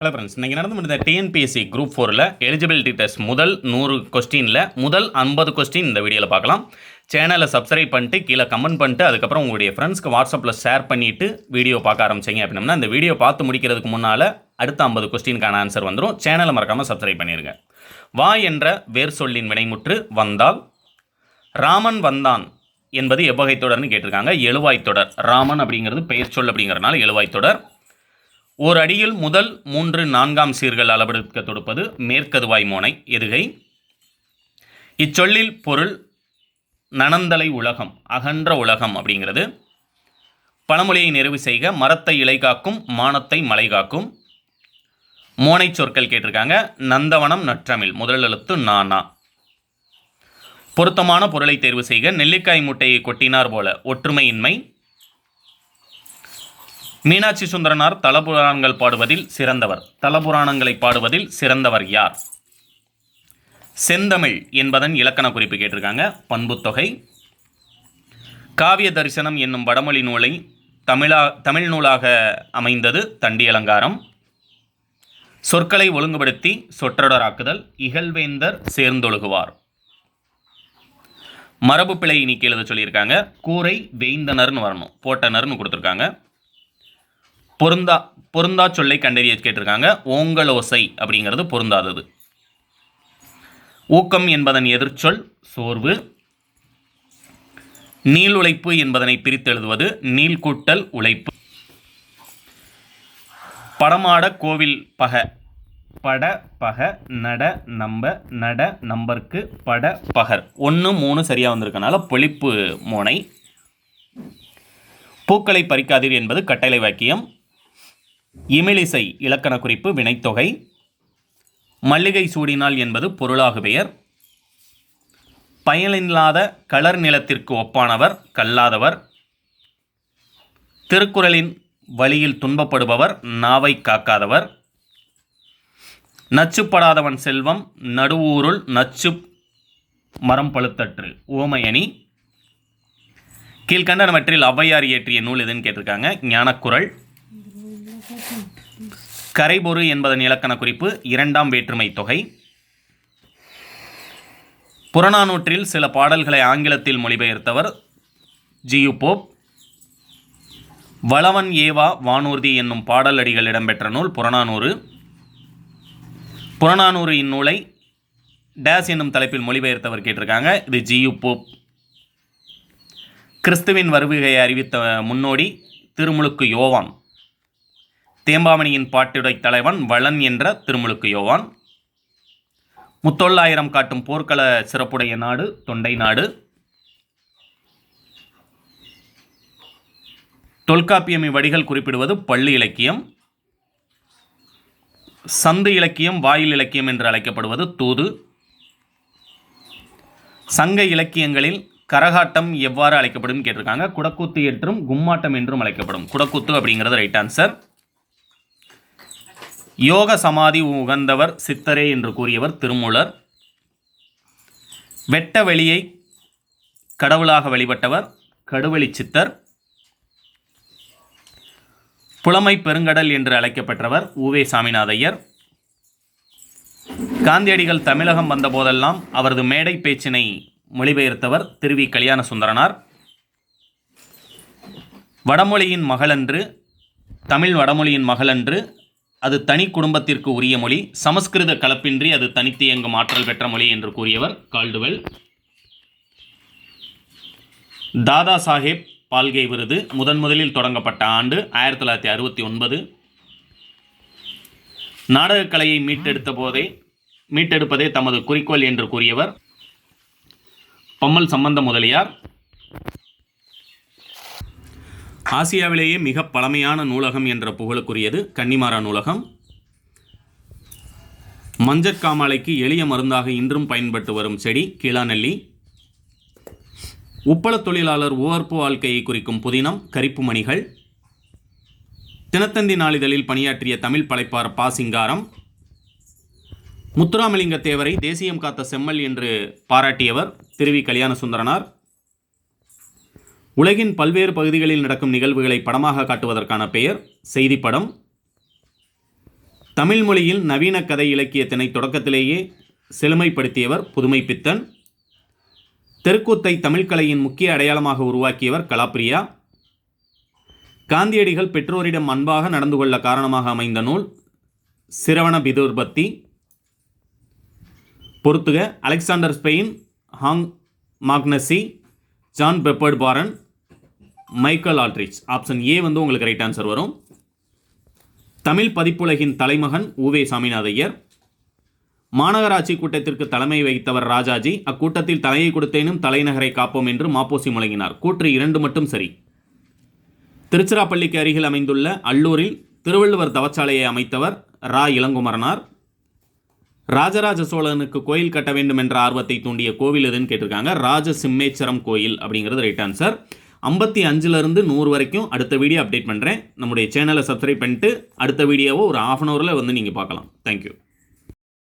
Hello friends இன்றைக்கி நடந்து முடிந்த டிஎன்பிஎஸ்சி குரூப் ஃபோரில் எலிஜிபிலிட்டி டெஸ்ட் முதல் நூறு கொஸ்டினில் முதல் ஐம்பது கொஸ்டின் இந்த வீடியோவில் பார்க்கலாம். சேனலை சப்ஸ்கிரைப் பண்ணிட்டு கீழே கமெண்ட் பண்ணிட்டு அதுக்கப்புறம் உங்களுடைய ஃப்ரெண்ட்ஸ்க்கு வாட்ஸ்அப்பில் ஷேர் பண்ணிவிட்டு வீடியோ பார்க்க ஆரம்பிச்சிங்க அப்படின்னா இந்த வீடியோ பார்த்து முடிக்கிறதுக்கு முன்னால் அடுத்த ஐம்பது கொஸ்டினுக்கான ஆன்சர் வந்துடும் சேனலை மறக்காமல் சப்ஸ்கிரைப் பண்ணிடுங்க வா என்ற வேர் சொல்லின் வினைமுற்று வந்தால் ராமன் வந்தான் என்பது எவ்வகை தொடர்னு கேட்டிருக்காங்க. எழுவாய் தொடர். ராமன் அப்படிங்கிறது பெயர் சொல் அப்படிங்கிறனால எழுவாய் தொடர். ஓர் அடியில் முதல் மூன்று நான்காம் சீர்கள் அளவெடுக்க தொடுப்பது மேற்கதுவாய் மோனை எதுகை. இச்சொல்லில் பொருள் நனந்தலை உலகம் அகன்ற உலகம் அப்படிங்கிறது. பழமொழியை நிறைவு செய்க மரத்தை இலை காக்கும் மானத்தை மலை காக்கும். மோனை சொற்கள் கேட்டிருக்காங்க நந்தவனம் நற்றமிழ் முதல் எழுத்து நானா பொருத்தமான பொருளை தேர்வு செய்க நெல்லிக்காய் முட்டையை கொட்டினார் போல ஒற்றுமையின்மை. மீனாட்சி சுந்தரனார் தலபுராணங்கள் பாடுவதில் சிறந்தவர். தலபுராணங்களை பாடுவதில் சிறந்தவர் யார்? செந்தமிழ் என்பதன் இலக்கண குறிப்பு கேட்டிருக்காங்க. பண்புத்தொகை. காவிய தரிசனம் என்னும் வடமொழி நூலை தமிழா தமிழ் நூலாக அமைந்தது தண்டி அலங்காரம் சொற்களை ஒழுங்குபடுத்தி சொற்றொடராக்குதல். இகழ்வேந்தர் சேர்ந்தொழுகுவார். மரபு பிழை நீக்கி எழுத சொல்லியிருக்காங்க? கூரை வேய்ந்தனர்னு வரணும். போட்டனர்னு கொடுத்துருக்காங்க. பொருந்தா பொருந்தா சொல்லை கண்டறிய கேட்டிருக்காங்க. ஓங்கலோசை அப்படிங்கிறது பொருந்தாதது. ஊக்கம் என்பதன் எதிர்ச்சொல் சோர்வு. நீள் உழைப்பு என்பதனை பிரித்தெழுதுவது நீள்கூட்டல் நீள் கூட்டல் உழைப்பு. படமாட கோவில் பக பட பக நட நம்ப நட நம்பருக்கு பட பகர். ஒன்று மூணு சரியாக வந்திருக்கனால பொழிப்பு மோனை. பூக்களை பறிக்காதீர் என்பது கட்டளை வாக்கியம். இமிழிசை இலக்கண குறிப்பு வினைத்தொகை. மல்லிகை சூடினால் என்பது பொருளாகு பெயர் பயனில்லாத கலர் நிலத்திற்கு ஒப்பானவர் கல்லாதவர். திருக்குறளின் வழியில் துன்பப்படுபவர் நாவை காக்காதவர். நச்சுப்படாதவன் செல்வம் நடுவூருள் நச்சு மரம் பழுத்தற்று ஓமையணி. கீழ்கண்டனவற்றில் ஔவையார் இயற்றிய நூல் எதுன்னு கேட்டிருக்காங்க? ஞானக்குரல் கரைபொரு என்பதன் இலக்கண குறிப்பு இரண்டாம் வேற்றுமை தொகை. புறநானூற்றில் சில பாடல்களை ஆங்கிலத்தில் மொழிபெயர்த்தவர் ஜியு போப். வளவன் ஏவா வானூர்தி என்னும் பாடல் அடிகள் இடம்பெற்ற நூல் புறநானூறு. புறநானூறு இந்நூலை டேஸ் என்னும் தலைப்பில் மொழிபெயர்த்தவர் கேட்டிருக்காங்க. இது ஜியு போப். கிறிஸ்துவின் வருகையை அறிவித்த முன்னோடி திருமுழுக்கு யோவான். தேம்பாமணியின் பாட்டுடை தலைவன் வளன் என்ற திருமுழுக்கு யோவான். முத்தொள்ளாயிரம் காட்டும் போர்க்கள சிறப்புடைய நாடு தொண்டை நாடு. தொல்காப்பியம் இவ்வடிகள் குறிப்பிடுவது பள்ளி இலக்கியம். சந்து இலக்கியம் வாயில் இலக்கியம் என்று அழைக்கப்படுவது தூது. சங்க இலக்கியங்களில் கரகாட்டம் எவ்வாறு அழைக்கப்படும் கேட்டிருக்காங்க. குடக்கூத்து என்றும் கும்மாட்டம் என்றும் அழைக்கப்படும். குடக்கூத்து அப்படிங்கிறது ரைட் ஆன்சர் யோக சமாதி உகந்தவர் சித்தரே என்று கூறியவர் திருமூலர். வெட்ட வெளியை கடவுளாக வழிபட்டவர் கடுவெளி சித்தர். புலமை பெருங்கடல் என்று அழைக்கப்பெற்றவர் உவே சாமிநாதையர். காந்தியடிகள் தமிழகம் வந்தபோதெல்லாம் அவரது மேடை பேச்சினை மொழிபெயர்த்தவர் திருவி கல்யாண சுந்தரனார் வடமொழியின் மகளன்று தமிழ் வடமொழியின் மகளன்று அது தனி குடும்பத்திற்கு உரிய மொழி சமஸ்கிருத கலப்பின்றி அது தனித்து இயங்கும் ஆற்றல் பெற்ற மொழி என்று கூறியவர் கால்டுவெல். தாதா சாஹேப் பால்கே விருது முதன் முதலில் தொடங்கப்பட்ட ஆண்டு ஆயிரத்தி தொள்ளாயிரத்தி அறுபத்தி ஒன்பது. நாடகக்கலையை மீட்டெடுத்த போதே மீட்டெடுப்பதே தமது குறிக்கோள் என்று கூறியவர். பம்மல் சம்பந்த முதலியார். ஆசியாவிலேயே மிக பழமையான நூலகம் என்ற புகழுக்குரியது கன்னிமாரா நூலகம். மஞ்சட்காமாலைக்கு எளிய மருந்தாக இன்றும் பயன்பட்டு வரும் செடி கீழாநெல்லி. உப்பளத் தொழிலாளர் உவர்ப்பு வாழ்க்கையை குறிக்கும் புதினம் கரிப்பு மணிகள். தினத்தந்தி நாளிதழில் பணியாற்றிய தமிழ் படைப்பார் பா சிங்காரம் முத்துராமலிங்க தேவரை தேசியம் காத்த செம்மல் என்று பாராட்டியவர் திருவி கல்யாண சுந்தரனார் உலகின் பல்வேறு பகுதிகளில் நடக்கும் நிகழ்வுகளை படமாக காட்டுவதற்கான பெயர் செய்திப்படம். தமிழ் மொழியில் நவீன கதை இலக்கியத்தினை தொடக்கத்திலேயே செழுமைப்படுத்தியவர் புதுமை பித்தன். தெருக்கூத்தை தமிழ்கலையின் முக்கிய அடையாளமாக உருவாக்கியவர் கலாப்பிரியா. காந்தியடிகள் பெற்றோரிடம் அன்பாக நடந்து கொள்ள காரணமாக அமைந்த நூல் சிரவண பிதுர்பத்தி பொறுத்துக Alexander Spain hang மாக்னசி John Peppard Baron Michael Aldrich option A வந்து உங்களுக்கு ரைட் ஆன்சர் வரும். தமிழ் பதிப்புலகின் தலைமகன் உவே சாமிநாதையர். மாநகராட்சி கூட்டத்திற்கு தலைமை வகித்தவர் ராஜாஜி. அக்கூட்டத்தில் தலையை கொடுத்தேனும் தலைநகரை காப்போம் என்று மாப்போசி முழங்கினார். கூற்று இரண்டு மட்டும் சரி. திருச்சிராப்பள்ளிக்கு அருகில் அமைந்துள்ள அல்லூரில் திருவள்ளுவர் தவச்சாலையை அமைத்தவர் ரா. இளங்குமரனார். ராஜராஜ சோழனுக்கு கோயில் கட்ட வேண்டும் என்ற ஆர்வத்தை தூண்டிய கோவில் எதுன்னு கேட்டிருக்காங்க. ராஜ சிம்மேச்சரம் கோயில் அப்படிங்கிறது ரைட் ஆன்சர் ஐம்பத்தி அஞ்சுலேருந்து நூறு வரைக்கும் அடுத்த வீடியோ அப்டேட் பண்ணுறேன் நம்முடைய சேனலை சப்ஸ்கிரைப் பண்ணிட்டு அடுத்த வீடியோவை ஒரு ஆஃப் அன் ஹவரில் வந்து நீங்கள் பார்க்கலாம். தேங்க்யூ